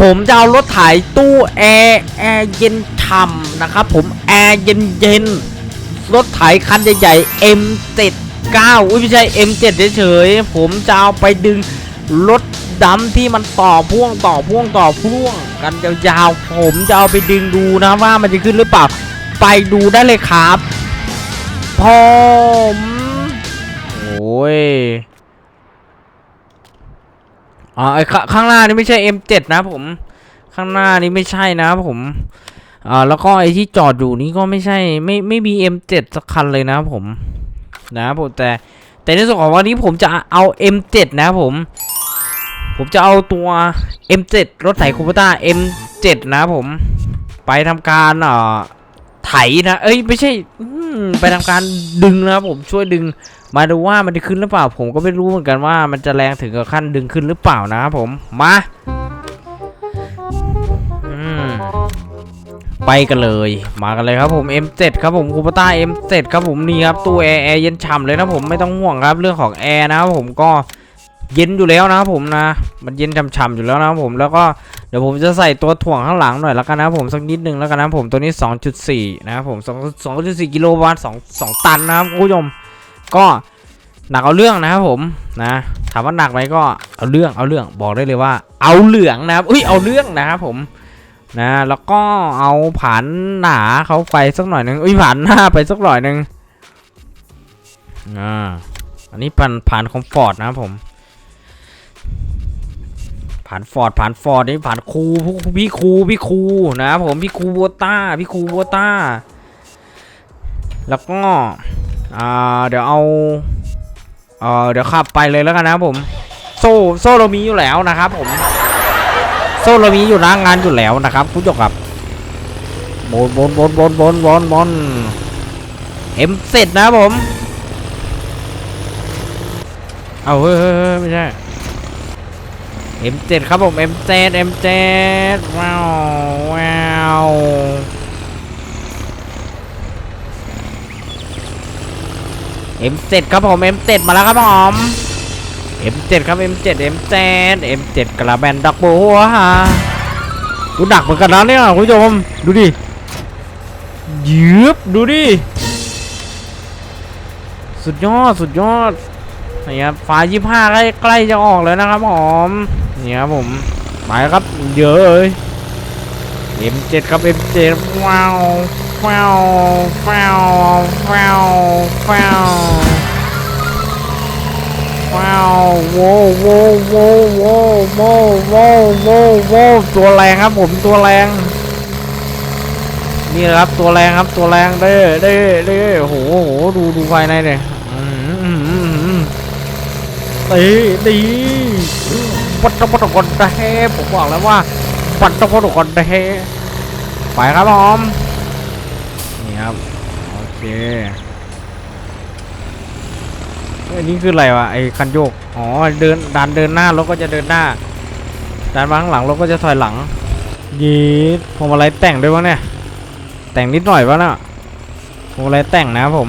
ผมจะเอารถไถตู้แอร์แอร์เย็นฉ่ำนะครับผมแอร์เย็นเย็นรถไถคันใหญ่ๆ M79 อุ้ยไม่ใช่ M7 เฉยๆผมจะเอาไปดึงรถดำที่มันต่อพ่วงต่อพ่วงต่อพ่วง กันยาวๆผมจะเอาไปดึงดูนะว่ามันจะขึ้นหรือเปล่า ไปดูได้เลยครับผมโอ้ย อ๋อไอข้างหน้านี่ไม่ใช่ M7 นะผม ข้างหน้านี่ไม่ใช่นะผมอ่าแล้วก็ไอที่จอดอยู่นี่ก็ไม่ใช่ไม่ไม่มี M7 สักคันเลยนะผม นะผมแต่แต่ในส่วนของวันนี้ผมจะเอา M7 นะผม ผมจะเอาตัว M7 รถไถคูปต้า M7 นะผม ไปทำการอ่อไถนะ เอ้ยไม่ใช่ไปทำการดึงนะผมช่วยดึง มาดูว่ามันจะขึ้นหรือเปล่า ผมก็ไม่รู้เหมือนกันว่ามันจะแรงถึงกับขั้นดึงขึ้นหรือเปล่านะครับผม มาไปกันเลย มากันเลยครับผม M7 ครับผมคูปต้า M7 ครับผมนี่ครับตู้แอร์แอร์เย็นฉ่ำเลยนะผมไม่ต้องห่วงครับเรื่องของแอร์นะครับผมก็เย็นอยู่แล้วนะครับผมนะ มันเย็นฉ่ำๆอยู่แล้วนะครับผมแล้วก็เดี๋ยวผมจะใส่ตัวถ่วงข้างหลังหน่อยแล้วกันนะครับผมสักนิดนึงแล้วกันนะผมตัวนี้ 2.4 นะครับผม2 2.4กิโลวัตต์2 2 ตันนะครับคุณผู้ชม ก็หนักเอาเรื่องนะครับผมนะถามว่าหนักไหมก็เอาเรื่องเอาเรื่องบอกได้เลยว่า เอาเหลืองนะครับอุ้ยเอาเรื่องนะครับผมนะแล้วก็เอาผ่านหนาเขาไปสักหน่อยหนึ่งอุ้ยผ่านหน้าไปสักหน่อยหนึ่งอ่าอันนี้ผ่านผ่านคอมฟอร์ตนะครับผมผ่านฟอร์ดผ่านฟอร์ดนี่ผ่านครูพี่ครูพี่ครูนะครับผมพี่ครูโบต้าพี่ครูโบต้า แล้วก็ อ่าเดี๋ยวเอาเอ่อเดี๋ยวขับไปเลยแล้วกันนะผม โซ่โซ่เรามีอยู่แล้วนะครับผม โซ่เรามีอยู่น้างานอยู่แล้วนะครับคุณผู้ชมครับบนบนบนบนบนบนบนเอ็มเสร็จนะผม เอาเฮ้ยเฮ้ยเฮ้ยไม่ใช่ M7 ครับผม M7 M7 ว้าวว้าว M7 ครับผม M7 มาแล้วครับผม M7 ครับ M7 M7 M7 กระแบนดักบัวฮะดูดักเหมือนกันนะเนี่ยคุณผู้ชมดูดิยืบดูดิ สุดยอดสุดยอดนี่ครับฟ้ายี่ห้าใกล้ใกล้จะออกแล้วนะครับผมนี่ครับผมไปครับเยอะเลย M7 ครับ M7 ว้าว ว้าวว้าวว้าวว้าวว้าวโว้โว้โว้โว้โว้โว้โว้โว้ตัวแรงครับผมตัวแรงนี่ครับตัวแรงครับตัวแรงเด้อเด้อเด้อโอ้โหโอ้โหดูดูภายในเลยตีตีปัตตปัตตกอนแท้ผมบอกแล้วว่าปัตตปัตตกอนแท้ไปครับผม ครับ โอเคอ้ยนี่คืออะไรวะไอ้คันโยก อ๋อเดินดันเดินหน้ารถก็จะเดินหน้าดันมาข้างหลังรถก็จะถอยหลัง ยีดพวงมาลัยแต่งด้วยวะเนี่ย แต่งนิดหน่อยวะน่ะพวงมาลัยแต่งนะครับผม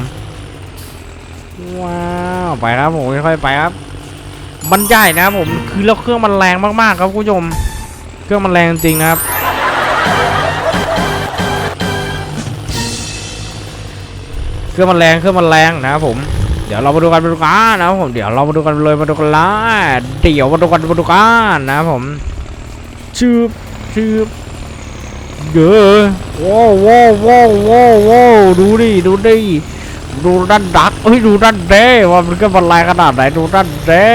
ว้าวไปครับผมค่อยๆไปครับ มันใหญ่นะครับผมคือแล้วเครื่องมันแรงมากๆครับคุณผู้ชม เครื่องมันแรงจริงนะครับ รื่องมันแรงเครื่องมันแรงนะครับผมเดี๋ยวเรามาดูกันมาดูกันนะครับผมเดี๋ยวเรามาดูกันเลยมาดูกันละเดี๋ยวมาดูกันมาดูกันนะครับผมชืบชืบเยอะว้าวว้าวว้าวว้าวว้าวดูดิดูดิดูด้านดักเฮ้ยดูด้านเด้ว่ามันเครื่องมันแรงขนาดไหนดูด้านเด้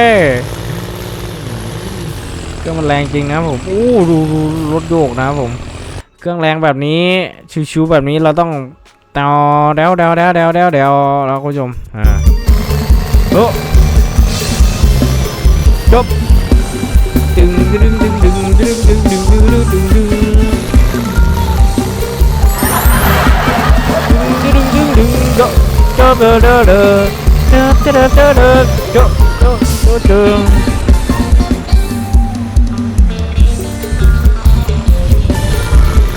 เครื่องมันแรงจริงนะผมโอ้ดูดูรถโยกนะครับผม เครื่องแรงแบบนี้ชิวๆแบบนี้เราต้อง เดาเดาเดาเดาเดาเดาเดาแล้วคุณผู้ชมอ่าโอ้จบดึงดึงดึงดึง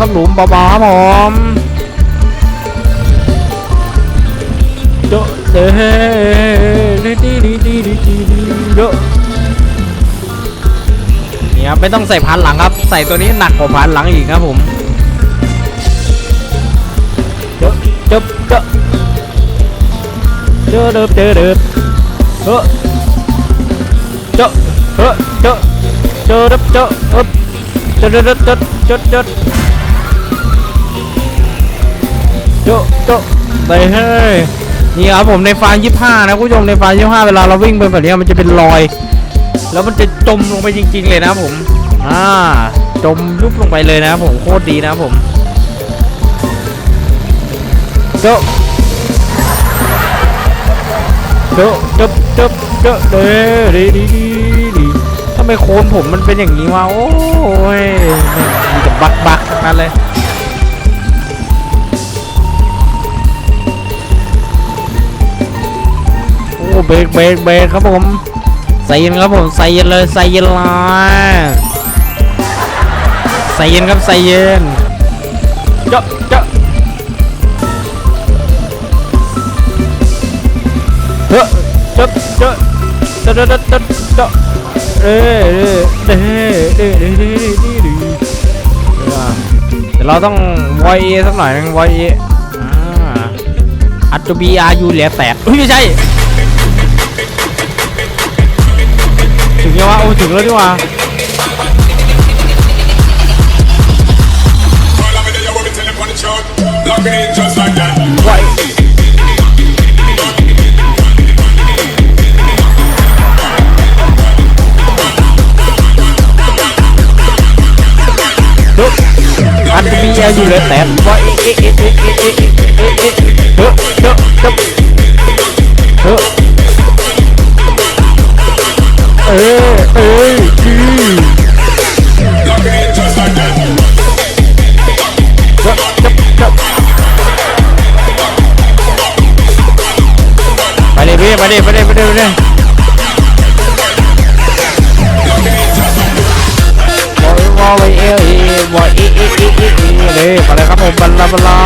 ครับหลุมเบาๆครับผมเจอะเด้ดีดีดีดีดีดีเจอะนี่ครับไม่ต้องใส่พันหลังครับ ใส่ตัวนี้หนักกว่าพันหลังอีกครับผมเจบเจบเจบเจอเดิบเจอเดิบเฮ้เจบเฮ้เจบเจอเดิบเจบเฮ้เจอเดิบเจบเจบเจบเจบ เจบเจบไปเฮ้ยนี่ครับผมในฟางยี่ห้านะคุณผู้ชมในฟางยี่ห้าเวลาเราวิ่งไปแบบนี้มันจะเป็นรอย แล้วมันจะจมลงไปจริง ๆ เลยนะผมอ่าจมยุบลงไปเลยนะผมโคตรดีนะผมเจ้าเจ้าเจ้าเจ้าเจ้าเด้ดีดีดีดีทำไมโคนผมมันเป็นอย่างนี้วะโอ้ยมีแต่บักบักทั้งนั้นเลย เบรกเบรกเบรกครับผมใส่เย็นครับผมใส่เย็นเลยใส่เย็นเลยใส่เย็นครับใส่เย็นเจาะเจาะเฮ้อเจาะเจาะเจาะเจาะเจาะเจาะเจาะเอ้ยเด้เด้เด้เด้เด้เด้เด้เดี๋ยวเราต้องวอยเอสักหน่อยนึงวอยเออ่าอัตบีอายูเหลือแตกเฮ้ยไม่ใช่ ถึงยังวะโอ้ถึงแล้วดีกว่า All of me there, you want me tell them on the chart. Lock it in just like that. ไว้ดูอันมีอายุเหลยแต่ไว้เอ๊ะเอ๊ะเอ๊ะเอ๊ะเอ๊ะเอ๊ะเอ๊ะเฮ้เฮ้เฮ้เเลยพี่ไปเลยไปเลยไปเลยไปเลยบอยบอยเอเอบอยเอเอเอเอเอเลยมาเลยครับผมบลาบลา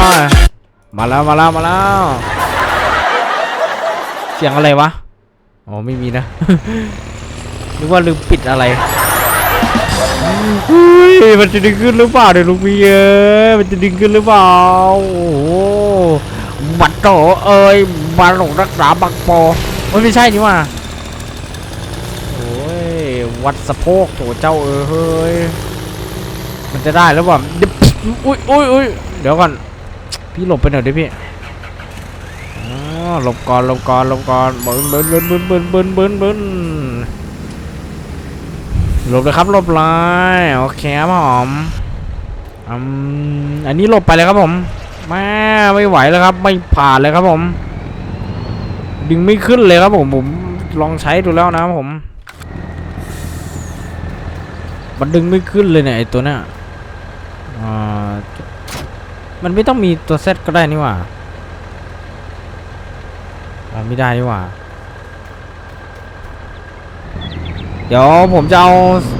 มาแล้วมาแล้วมาแล้วเสียงอะไรวะอ๋อไม่มีนะนึกว่าลืมปิดอะไรเฮ้ยมันจะดึงขึ้นหรือเปล่าเดี๋ยวลูกพี่เอ้ยมันจะดึงขึ้นหรือเปล่าโอ้โหบัตรโตเอ้ยมาหลงรักษาบักปอ โอ้ยไม่ใช่นี่ว่าโอ้ยวัดสะโพกโถเจ้าเอ้ยเฮ้ยมันจะได้หรือเปล่าเดี๋ยวอุ้ยอุ้ยอุ้ยเดี๋ยวก่อนพี่หลบไปหน่อยดิพี่อ๋อหลบก่อนหลบก่อนหลบก่อนเบิ้นเบิ้นเบิ้นเบิ้นเบิ้นเบิ้นเบิ้นเบิ้นหลบเลยครับหลบเลยโอเคครับผมอืมอันนี้หลบไปเลยครับผมแม่ไม่ไหวแล้วครับ ไม่ผ่านเลยครับผม ดึงไม่ขึ้นเลยครับผมผมลองใช้ดูแล้วนะครับผม มันดึงไม่ขึ้นเลยเนี่ยไอตัวเนี้ยอ่ามันไม่ต้องมีตัวเซตก็ได้นี่หว่าไม่ได้นี่หว่า เดี๋ยวผมจะเอา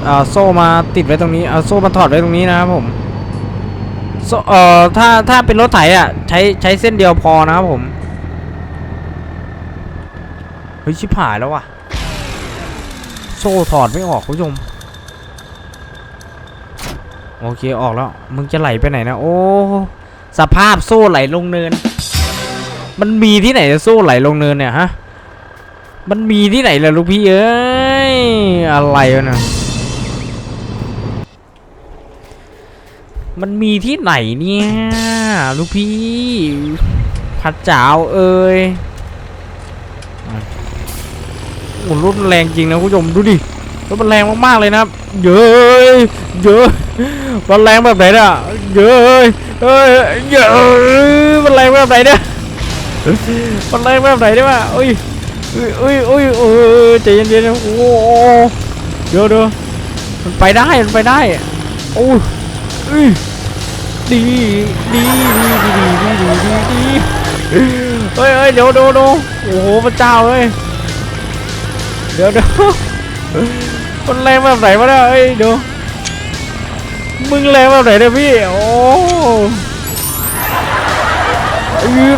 เอ่อโซ่มาติดไว้ตรงนี้เอาโซ่มาถอดไว้ตรงนี้นะครับผมโซ่เอ่อถ้าถ้าเป็นรถไถอะใช้ใช้เส้นเดียวพอนะครับผม ฮ้ยชิบหายแล้วว่ะ โซ่ถอดไม่ออกคุณผู้ชม โอเคออกแล้ว มึงจะไหลไปไหนนะ โอ้ สภาพโซ่ไหลลงเนิน มันมีที่ไหนจะโซ่ไหลลงเนินเนี่ยฮะ มันมีที่ไหนล่ะลูกพี่เอ้ย อะไรวะเนะมันมีที่ไหนเนี่ย ลูกพี่พระเจ้าเอ้ย โอ้รถแรงจริงนะคุณผู้ชมดูดิรถมันแรงมากๆเลยนะครับ เยอะเยอะมันแรงแบบไหนน่ะเยอะเอ้ยเยอะมันแรงแบบไหนเนี่ยมันแรงแบบไหนได้ว่ะเอ้ยเอ้ยเอ้ยเอ้ยใจเย็นๆนะโอ้เดี๋ยวเดี๋ยมันไปได้มันไปได้อู้ดีดีดีดีดีดีดีเฮ้ยเฮ้เดี๋ยวดูดูโอ้โหพระเจ้าเฮ้ย เดี๋ยวเดี๋ยวมันแรงแบบไหนวะเนี่ยเฮ้ยเดี๋ยวมึงแรงแบบไหนเนี่ยพี่ โอ้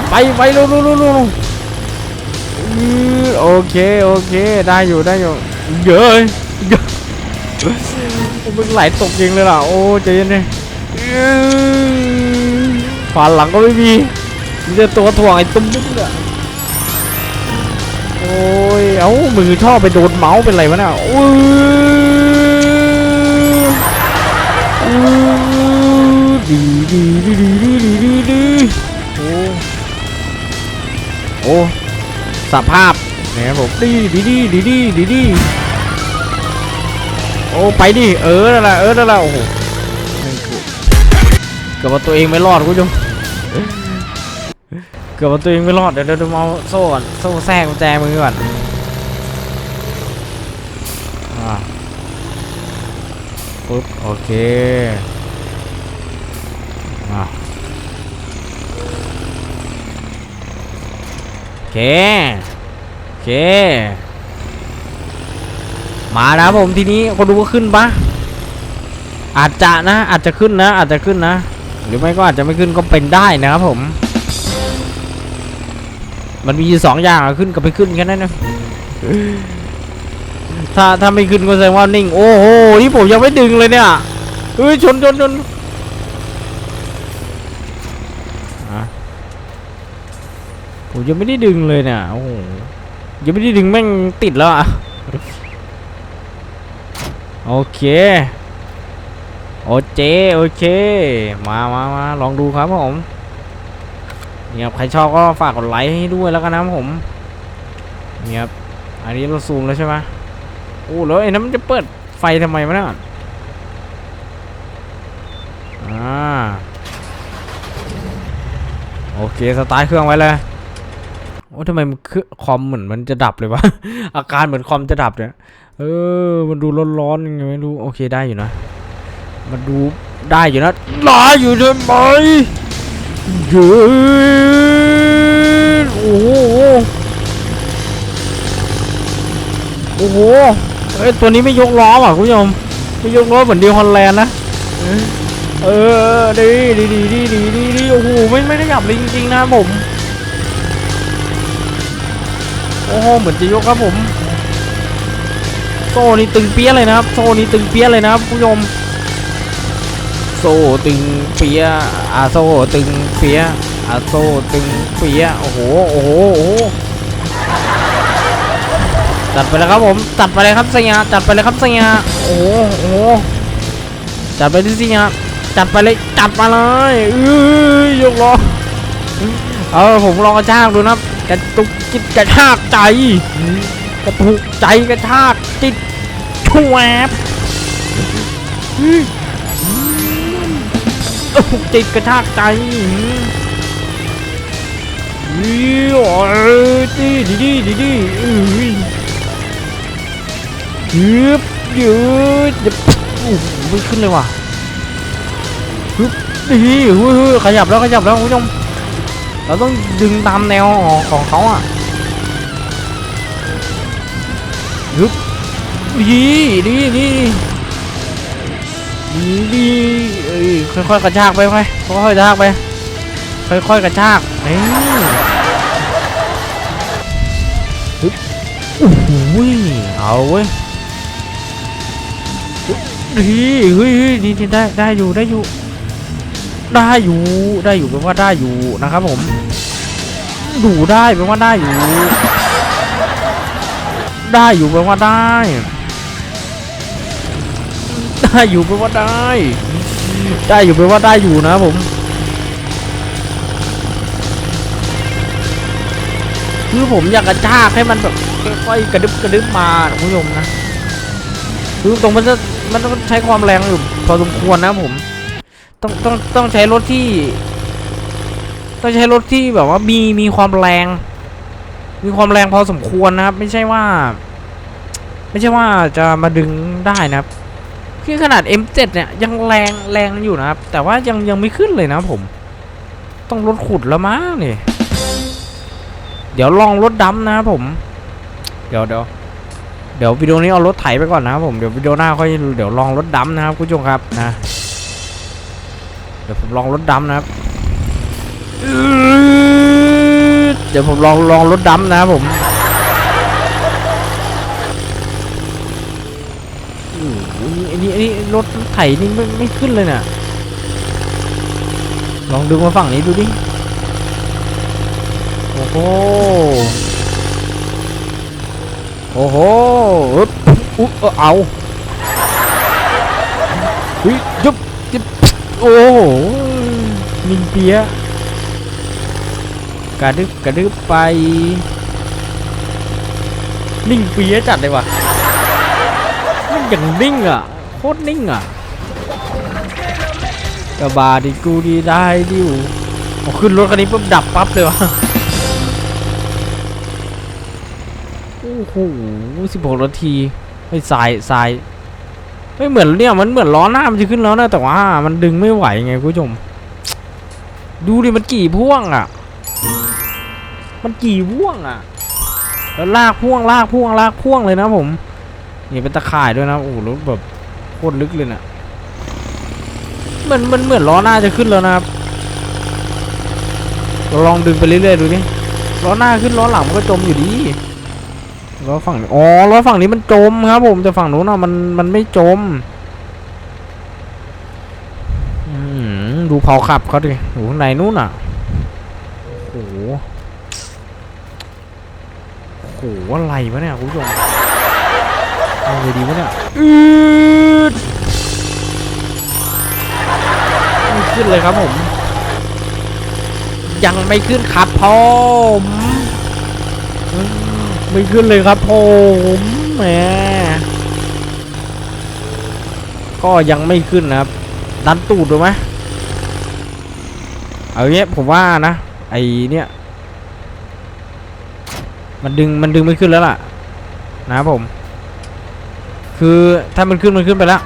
ไปไปเร็วเร็วเร็วเร็วอือโอเคโอเคได้อยู่ได้อยู่เยอะเยอะมึงไหลตกจริงเลยล่ะโอ้ใจเย็นเลยอื้อขวาหลังก็ไม่มีมีแต่ตัวถ่วงไอ้ตุ้มตุ้มเนี่ย โอ้ย เอ้า มือชอบไปโดนเมาส์เป็นไรวะเนี่ยอู้ดีดีดีดีดีดีดีโอ้โอ้สภาพแหมรับผมดีดีดีดีดีดีดีโอ้ไปดิเออนั่นแหละเออนั่หละโอ้โหเกือบตัวเองไม่รอดคุณผู้ชม เกือบตัวเองไม่รอดเดี๋ยวเดี๋ยวเดี๋ยวมาโซ่ก่อนโซ่แทรกกุญแจมือก่อนปุ๊บโอเคอโอเคโอเค มาแล้วผมทีนี้คนดูก็ขึ้นปะอาจจะนะอาจจะขึ้นนะ อาจจะขึ้นนะ หรือไม่ก็อาจจะไม่ขึ้นก็เป็นได้นะครับผม มันมีอยู่สองอย่างอะขึ้นกับไม่ขึ้นแค่นั้นนะถ้าถ้าไม่ขึ้นก็แสดงว่านิ่ง โอ้โหนี่ผมยังไม่ดึงเลยเนี่ยเฮ้ยชนชนชนอะผมยังไม่ได้ดึงเลยเนี่ยโอ้โหยังไม่ได้ดึงแม่งติดแล้วอะโอเคโอเจโอเค มามามาลองดูครับผมเนี่ยครับใครชอบก็ฝากกดไลค์ให้ด้วยแล้วกันนะผมเนี่ยครับอันนี้เราซูมแล้วใช่ไหมโอ้แล้วไอ้นั้นมันจะเปิดไฟทำไมวะเนี่ยอ่าโอเคสตาร์ทเครื่องไว้เลยโอ้ทำไมมันคือคอมเหมือนมันจะดับเลยวะ อาการเหมือนคอมจะดับเนี่ยเออ มันดูร้อนๆยังไงไม่รู้ โอเคได้อยู่นะ มันดูได้อยู่นะได้อยู่ใช่ไหม ยืนโอ้โหโอ้โหเอ้ยตัวนี้ไม่ยกล้ออะคุณผู้ชมไม่ยกล้อเหมือนดีฮอลแลนด์นะเออดีดีดีดีดีดีดีโอ้โหไม่ไม่ได้หยับเลยจริงๆนะผมโอ้โหเหมือนจะยกครับผมโซ่นี่ตึงเปี้ยเลยนะครับโซ่นี่ตึงเปี้ยเลยนะครับคุณผู้ชม โซตึงเปียอาโซตึงเปียอาโซตึงเปียโอ้โหโอ้โหโอ้โหจัดไปเลยครับผมจัดไปเลยครับเสียจัดไปเลยครับเสียโอ้โหโอ้โหจัดไปที่เสียจัดไปเลยจัดมาเลยเอ้ยยกล้อเอาผมลองกระชากดูนะครับกระตุกจิตกระชากใจกระตุกใจกระชากจิตชวบ กระตุกจิตกระชากใจนี่โอ้ยดีดีดีดีดีอ้ยยืบยืดโอ้โหไม่ขึ้นเลยว่ะฮึบดีฮ้ยเฮ้ยขยับแล้วขยับแล้วคุณผู้ชมเราต้องดึงตามแนวของเขาอะฮึบดีดีดี ดีดีเอ้ยค่อยๆกระชากไปค่อยค่อยๆกระชากไป ค่อยๆกระชากเอ้ยฮึบโอ้โหเอาเว้ยดีเฮ้ยเฮ้ยดีดีได้ได้อยู่ได้อยู่ ได้อยู่ได้อยู่แปลว่าได้อยู่นะครับผม ดูได้แปลว่าได้อยู่ ได้อยู่แปลว่าได้ ได้อยู่แปว่าได้ ได้อยู่แปว่าได้อยู่นะผมคือผมอยากกระชากให้มันแบบค่อยๆกระดึบกระดึบมาคุณผู้ชมนะคือตรงมันจะมันต้องใช้ความแรงอยู่พอสมควรนะผม ต้องต้องต้องใช้รถที่ ต้องใช้รถที่แบบว่ามีมีความแรง มีความแรงพอสมควรนะครับ ไม่ใช่ว่า ไม่ใช่ว่าจะมาดึงได้นะครับ ที่ขนาด M7 เนี่ยยังแรงแรงอยู่นะครับ แต่ว่ายังยังไม่ขึ้นเลยนะผม ต้องรถขุดแล้วมั้งนี่ เดี๋ยวลองรถดำนะครับผม เดี๋ยวเดี๋ยวเดี๋ยววิดีโอนี้เอารถไถไปก่อนนะครับผม เดี๋ยววิดีโอหน้าค่อยเดี๋ยวลองรถดำนะครับคุณผู้ชมครับนะ เดี๋ยวผมลองรถดำนะครับ เดี๋ยวผมลองลองรถดำนะครับผมโอ้โห อันนี้อันนี้รถไถนี่ไม่ไม่ขึ้นเลยน่ะ ลองดึงมาฝั่งนี้ดูดิ โอ้โห โอ้โหอึ๊บอุ๊บเอาเอาเฮ้ยยุบยุบโอ้โหมิงเปียะกระดึบกระดึบไปนิ่งเปียะจัดเลยว่ะมันอย่างนิ่งอะ โคตรนิ่งอะกระบาดีกูดีได้ดิวเอขึ้นรถคันนี้ปุ๊บดับปั๊บเลยวะโอ้โหสิบหกนาทีไอ้สายสายไม่เหมือนเนี่ยมันเหมือนล้อหน้ามันจะขึ้นแล้วนะแต่ว่า มันดึงไม่ไหวไงคุณผู้ชม ดูดิมันกี่พ่วงอะ มันกี่พ่วงอะ แล้วลากพ่วงลากพ่วงลากพ่วงเลยนะผม นี่เป็นตะข่ายด้วยนะโอ้โหรถแบบ โคตรลึกเลยน่ะมันมันเหมือนล้อหน้าจะขึ้นแล้วนะครับเราลองดึงไปเรื่อยๆดูดิล้อหน้าขึ้นล้อหลังมันก็จมอยู่ดีล้อฝั่งนี้อ๋อล้อฝั่งนี้มันจมครับผมแต่ฝั่งนู้นอะมันมันไม่จมดูเผาขับเขาดิอยู่ข้างในนู้นอะโอ้โหโอ้โหอะไรวะเนี่ยคุณผู้ชม เอาเลยดีวะเนี่ยอืดไม่ขึ้นเลยครับผม ยังไม่ขึ้นครับผมอืมไม่ขึ้นเลยครับผมแหมก็ยังไม่ขึ้นนะครับ ดันตูดดูไหมเอาเงี้ยผมว่านะ ไอเนี้ยมันดึงมันดึงไม่ขึ้นแล้วล่ะ นะครับผม คือถ้ามันขึ้นมันขึ้นไปแล้ว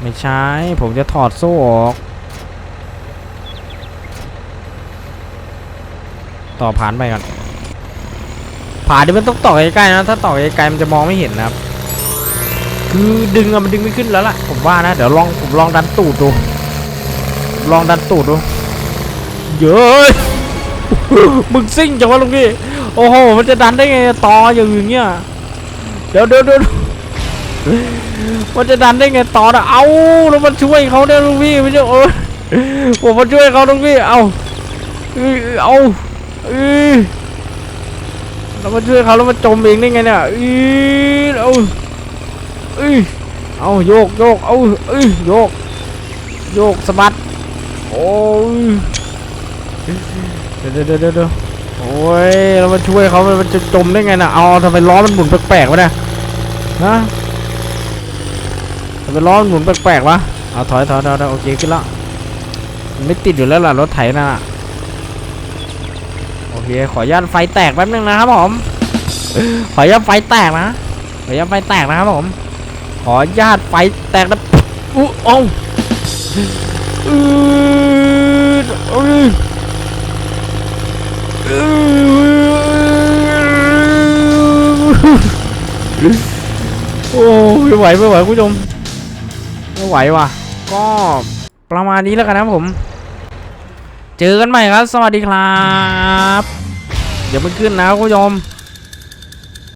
ไม่ใช่ผมจะถอดโซ่ออก ต่อผ่านไปก่อนผ่านที่มันต้องต่อใกล้ๆนะถ้าต่อไกลๆมันจะมองไม่เห็นนะครับ คือดึงอะมันดึงไม่ขึ้นแล้วล่ะผมว่านะเดี๋ยวลองผมลองดันตูดดูลองดันตูดดูเย้ยมึงซิ่งจังวะลุงพี่ โอ้โห มันจะดันได้ไงต่ออย่างเงี้ย เดี๋ยวเดี๋ยวเดี๋ยวมันจะดันได้ไงต่อนะเอาแล้วมันช่วยเขาเนี่ยลุงพี่ไม่ใช่โอ้ยผมมาช่วยเขาลุงพี่ เอาเอ้ยเอาเอ้ยเรามาช่วยเขาแล้วมาจมเองได้ไงเนี่ยอีเอาเอ้ยเอาโยกโยกเอาเอ้ยโยก โยกสะบัดโอ้ยเดี๋ยวเดี๋ยวเดี๋ยว โอ้ยเรามาช่วยเขามันจะจมได้ไงน่ะเอาทำไมล้อมันหมุนแปลกๆวะเนี่ยนะทำไมล้อมันหมุนแปลกๆวะเอาถอยถอยถอยโอเคขึ้นล้วมันไม่ติดอยู่แล้วล่ะรถไถน่ะโอเคขออนุญาตไฟแตกแป๊บนึงนะครับผมขออนุญาตไฟแตกนะขออนุญาตไฟแตกนะครับผมขออนุญาตไฟแตกนะอู้อ้าอืดอือ โอ้ไม่ไหวไม่ไหวคุณผู้ชมไม่ไหวว่ะ ก็ประมาณนี้แล้วกันนะผม เจอกันใหม่ครับ สวัสดีครับเดี๋ยวมันขึ้นนะคุณผู้ชม